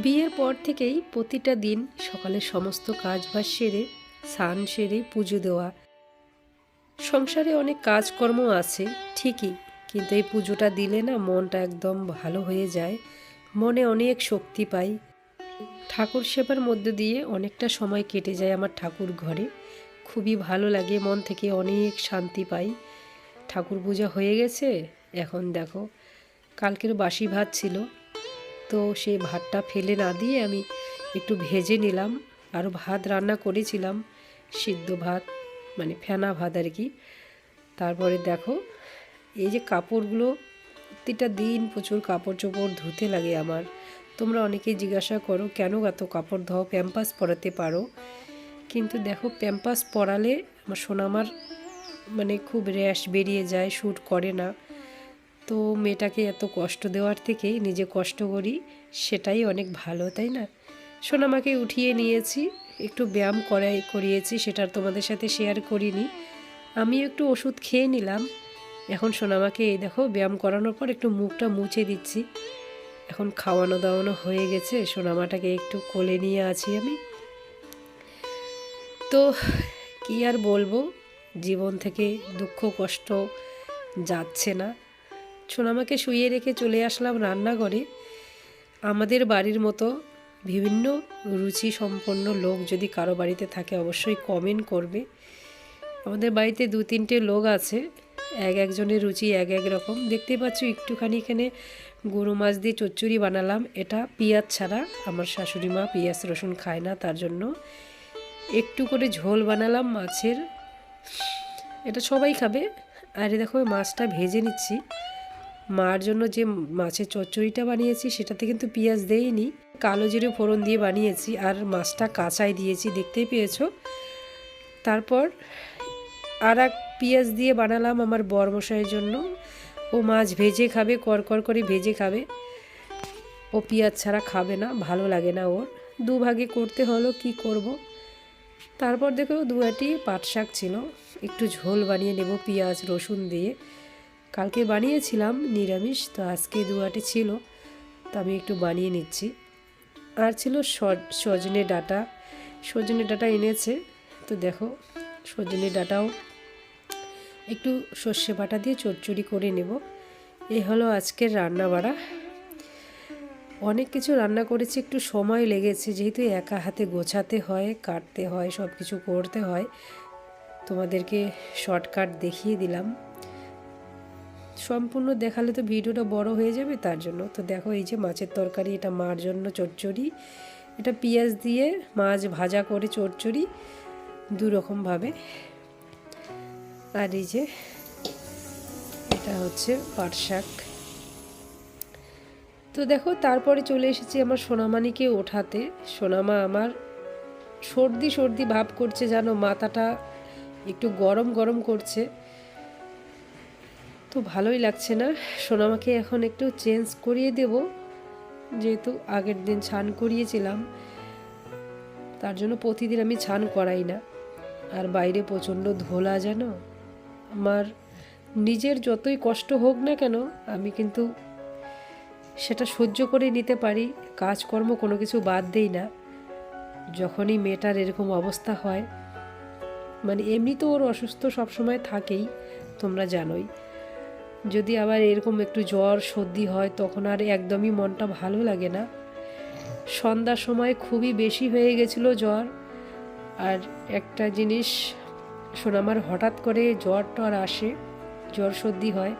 বিয়ের পর থেকেই প্রতিটা দিন সকালে সমস্ত কাজ বাজ সেরে, স্নান সেরে, পুজো দেওয়া। সংসারে অনেক কাজকর্ম আছে, ঠিকই, কিন্তু এই পুজোটা দিলে না মনটা একদম ভালো হয়ে যায়, মনে অনেক শক্তি পাই। ঠাকুর সেবার মধ্য দিয়ে অনেকটা সময় কেটে যায় আমার ঠাকুর ঘরে। খুবই ভালো লাগে, মন থেকে অনেক শান্তি পাই। ঠাকুর পূজা হয়ে গেছে, এখন দেখো, কালকের বাসি ভাত ছিল। তো সেই ভাতটা ফেলে না দিয়ে আমি একটু ভেজে নিলাম। আরও ভাত রান্না করেছিলাম, সিদ্ধ ভাত মানে ফেনা ভাত আর কি। তারপরে দেখো, এই যে কাপড়গুলো, প্রতিটা দিন প্রচুর কাপড় চোপড় ধুতে লাগে আমার। তোমরা অনেকেই জিজ্ঞাসা করো, কেন এত কাপড় ধোও, প্যাম্পাস পরাতে পারো? কিন্তু দেখো, প্যাম্পাস পরালে আমার সোনামার মানে খুব র্যাশ বেরিয়ে যায়, শ্যুট করে না। তো মেয়েটাকে এত কষ্ট দেওয়ার থেকে নিজে কষ্ট করি, সেটাই অনেক ভালো, তাই না? সোনামাকে উঠিয়ে নিয়েছি, একটু ব্যায়াম করাই, করিয়েছি, সেটা আর তোমাদের সাথে শেয়ার করিনি। আমি একটু ওষুধ খেয়ে নিলাম। এখন সোনামাকে এই দেখো, ব্যায়াম করানোর পর একটু মুখটা মুছে দিচ্ছি। এখন খাওয়ানো দাওয়ানো হয়ে গেছে সোনামাটাকে একটু কোলে নিয়ে আছি আমি। তো কি আর বলব, জীবন থেকে দুঃখ, কষ্ট যাচ্ছে না। সোনামাকে শুয়ে রেখে চলে আসলাম রান্নাঘরে। আমাদের বাড়ির মতো বিভিন্ন রুচি সম্পন্ন লোক যদি কারও বাড়িতে থাকে অবশ্যই কমেন্ট করবে। আমাদের বাড়িতে দু তিনটে লোক আছে, এক একজনের রুচি এক এক রকম। দেখতে পাচ্ছ একটুখানি এখানে গরু মাছ দিয়ে চচ্চড়ি বানালাম। এটা পেঁয়াজ ছাড়া আমার শাশুড়ি মা পেঁয়াজ রসুন খায় না, তার জন্য একটু করে ঝোল বানালাম মাছের। এটা সবাই খাবে। আর দেখো মাছটা ভেজে নিচ্ছি। মার জন্য যে মাছের চচ্চড়িটা বানিয়েছি, সেটাতে কিন্তু পেঁয়াজ দেইনি। কালো জিরে ফোড়ন দিয়ে বানিয়েছি আর মাছটা কাঁচাই দিয়েছি, দেখতেই পেয়েছ? তারপর আর এক পেঁয়াজ দিয়ে বানালাম আমার বরমশাইয়ের জন্য। ও মাছ ভেজে খাবে কর করে ভেজে খাবে। ও পেঁয়াজ ছাড়া খাবে না, ভালো লাগে না ওর। দুভাগে করতে হলো, কি করব। তারপর দেখো দুয়াটি পাট শাক ছিল, একটু ঝোল বানিয়ে নেব, পেঁয়াজ, রসুন দিয়ে। কালকে বানিয়েছিলাম, নিরামিষ, তো আজকে দুয়াটি ছিল, তো আমি একটু বানিয়ে নিচ্ছি। আর ছিল সজনে ডাটা সজনে ডাটা এনেছে, তো দেখো, সজনে ডাটাও একটু সর্ষে বাটা দিয়ে চচ্চড়ি করে নেব। এ হলো আজকের রান্না বাড়া অনেক কিছু রান্না করেছি, একটু সময় লেগেছে, যেহেতু একা হাতে গোছাতে হয়, কাটতে হয় সব কিছু করতে হয়, তোমাদেরকে শর্টকাট দেখিয়ে দিলাম। সম্পূর্ণ দেখালে তো ভিডিওটা বড় হয়ে যাবে, তার জন্য। তো দেখো, এই যে মাছের তরকারি, এটা মার জন্য চচ্চড়ি। এটা পেঁয়াজ দিয়ে মাছ ভাজা করে চচ্চড়ি দু রকমভাবে আর এই যে, এটা হচ্ছে পাট শাক। তো দেখো, তারপরে চলে এসেছি আমার সোনামানিকে ওঠাতে। সোনামা আমার সর্দি সর্দি ভাব করছে, জানো, মাথাটা একটু গরম গরম করছে। তো ভালোই লাগছে না। সোনামাকে এখন একটু চেঞ্জ করিয়ে দেব। যেহেতু আগের দিন ছান করিয়েছিলাম, তার জন্য প্রতিদিন আমি ছান করাই না। আর বাইরে প্রচণ্ড ধোলা যেন আমার নিজের যতই কষ্ট হোক না কেন, আমি কিন্তু সেটা সহ্য করে নিতে পারি, কাজকর্ম কোনো কিছু বাদ দেই না। যখনই মেয়েটার এরকম অবস্থা হয় মানে এমনি তো ওর অসুস্থ সবসময় থাকেই, তোমরা জানোই। যদি আবার এরকম একটু জ্বর, সর্দি হয়, তখন আর একদমই মনটা ভালো লাগে না। সন্ধ্যার সময় খুবই বেশি হয়ে গেছিল জ্বর। আর একটা জিনিস শোন সোনামার হঠাৎ করে জ্বর টর আসে, জ্বর, সর্দি হয়।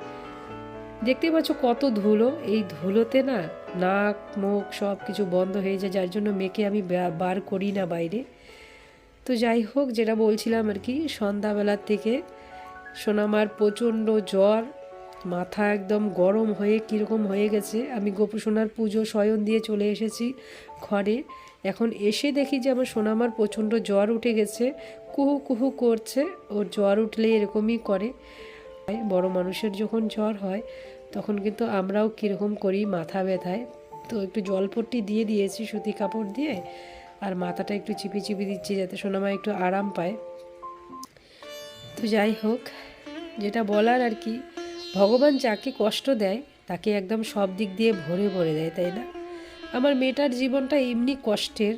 দেখতে পাচ্ছ কত ধুলো। এই ধুলোতে না নাক, মুখ সব কিছু বন্ধ হয়ে যায়, যার জন্য মেয়েকে আমি বার করি না বাইরে। তো যাই হোক, যেটা বলছিলাম আর কি, সন্ধ্যাবেলার থেকে সোনামার প্রচণ্ড জ্বর মাথা একদম গরম হয়ে কীরকম হয়ে গেছে। আমি গোপুসোনার পুজো শয়ন দিয়ে চলে এসেছি ঘরে। এখন এসে দেখি যে আমার সোনামার প্রচণ্ড জ্বর উঠে গেছে। কুহু কুহু করছে ওর জ্বর উঠলে এরকমই করে। বড় মানুষের যখন জ্বর হয়, তখন কিন্তু আমরাও কীরকম করি মাথা ব্যথায়। তো একটু জলপট্টি দিয়ে দিয়েছি, সুতি কাপড় দিয়ে, আর মাথাটা একটু চিপি চিপি দিচ্ছি যাতে সোনামা একটু আরাম পায়। তো যাই হোক, যেটা বলার আর কি। ভগবান যাকে কষ্ট দেয়, তাকে একদম সব দিক দিয়ে ভরে ভরে দেয়, তাই না? আমার মেয়েটার জীবনটা এমনি কষ্টের।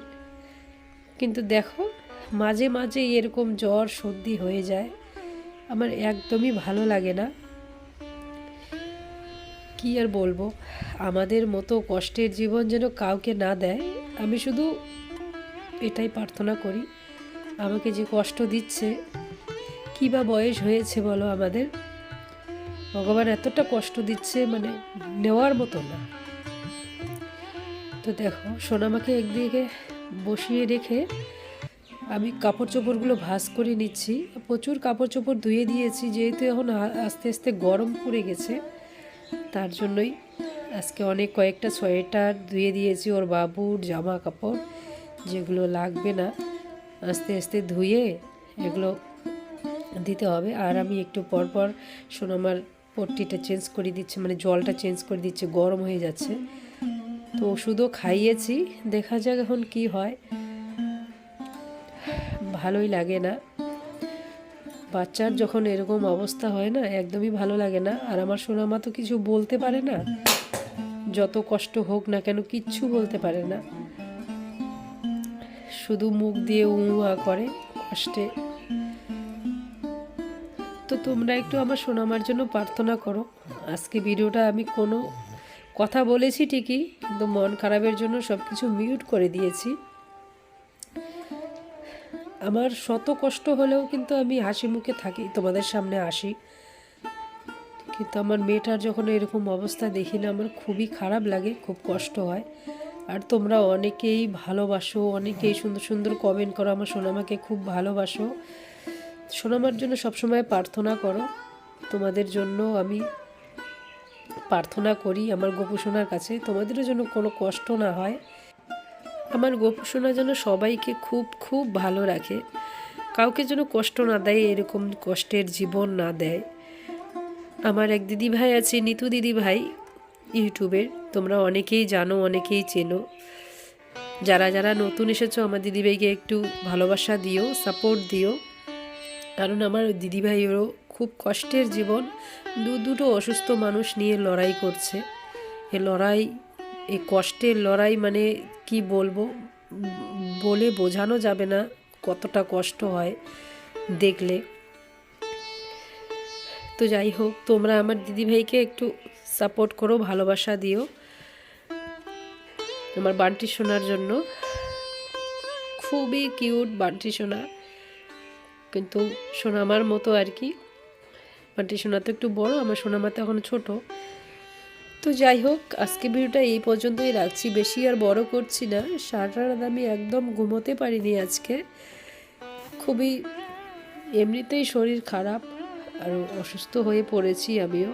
কিন্তু দেখো, মাঝে মাঝে এরকম জ্বর, সর্দি হয়ে যায়। আমার একদমই ভালো লাগে না। কি আর বলব? আমাদের মতো কষ্টের জীবন যেন কাউকে না দেয়, আমি শুধু এটাই প্রার্থনা করি। আমাকে যে কষ্ট দিচ্ছে, কী বা বয়স হয়েছে বলো আমাদের? ভগবান এতটা কষ্ট দিচ্ছে মানে নেওয়ার মতো না। তো দেখো, সোনামাকে একদিকে বসিয়ে রেখে আমি কাপড় চোপড়গুলো ভাঁজ করে নিচ্ছি। প্রচুর কাপড় চোপড় ধুয়ে দিয়েছি, যেহেতু এখন আস্তে আস্তে গরম পড়ে গেছে, তার জন্যই আজকে অনেক কয়েকটা সোয়েটার ধুয়ে দিয়েছি, ওর বাবুর জামা কাপড়, যেগুলো লাগবে না, আস্তে আস্তে ধুয়ে এগুলো দিতে হবে। আর আমি একটু পর পর সোনামার পট্টিটা চেঞ্জ করে দিচ্ছে মানে জলটা চেঞ্জ করে দিচ্ছে, গরম হয়ে যাচ্ছে। তো ওষুধও খাইয়েছি, দেখা যাক এখন কি হয়। ভালোই লাগে না। বাচ্চার যখন এরকম অবস্থা হয় না, একদমই ভালো লাগে না। আর আমার সোনামা তো কিছু বলতে পারে না। যত কষ্ট হোক না কেন কিচ্ছু বলতে পারে না। শুধু মুখ দিয়ে উ করে, কষ্টে। তো তোমরা একটু আমার সোনামার জন্য প্রার্থনা করো। আজকে ভিডিওটা আমি কোনো কথা বলেছি ঠিকই, কিন্তু মন খারাপের জন্য সব কিছু মিউট করে দিয়েছি। আমার শত কষ্ট হলেও কিন্তু আমি হাসি মুখে থাকি, তোমাদের সামনে আসি। কিন্তু আমার মেয়েটার যখন এরকম অবস্থা দেখি না, আমার খুবই খারাপ লাগে, খুব কষ্ট হয়। আর তোমরা অনেকেই ভালোবাসো, অনেকেই সুন্দর সুন্দর কমেন্ট করো, আমার সোনামাকে খুব ভালোবাসো। সোনামার জন্য সবসময় প্রার্থনা করো। তোমাদের জন্য আমি প্রার্থনা করি আমার গোপুসোনার কাছে। তোমাদেরও যেন কোনো কষ্ট না হয়। আমার গোপুসোনা যেন সবাইকে খুব খুব ভালো রাখে। কাউকে যেন কষ্ট না দেয়, এরকম কষ্টের জীবন না দেয়। আমার এক দিদি ভাই আছে, নিতু দিদি ভাই ইউটিউবের। তোমরা অনেকেই জানো, অনেকেই চেনো। যারা যারা নতুন এসেছ, আমার দিদিভাইকে একটু ভালোবাসা দিও সাপোর্ট দিও। কারণ আমার দিদিভাইয়েরও খুব কষ্টের জীবন। দু, দুটো অসুস্থ মানুষ নিয়ে লড়াই করছে। এ লড়াই, এ কষ্টের লড়াই মানে কি বলব? বলে বোঝানো যাবে না কতটা কষ্ট হয় দেখলে। তো যাই হোক, তোমরা আমার দিদিভাইকে একটু সাপোর্ট করো, ভালোবাসা দিও আমার বান্টি শোনার জন্য। খুবই কিউট বান্টি সোনা। কিন্তু সোনামার মতো আর কি। বান্টি সোনা তো একটু বড়, আমার সোনামা তো এখন ছোট। তো যাই হোক, আজকে ভিডিওটা এই পর্যন্তই রাখছি। বেশি আর বড় করছি না। সারা রাত আমি একদম ঘুমোতে পারিনি আজকে। খুবই এমনিতেই শরীর খারাপ আর অসুস্থ হয়ে পড়েছি আমিও।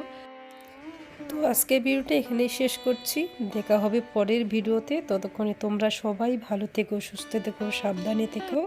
তো আজকে ভিডিওটা এখানেই শেষ করছি। দেখা হবে পরের ভিডিওতে। ততক্ষণে তোমরা সবাই ভালো থেকো, সুস্থ থেকো, সাবধানে থেকো।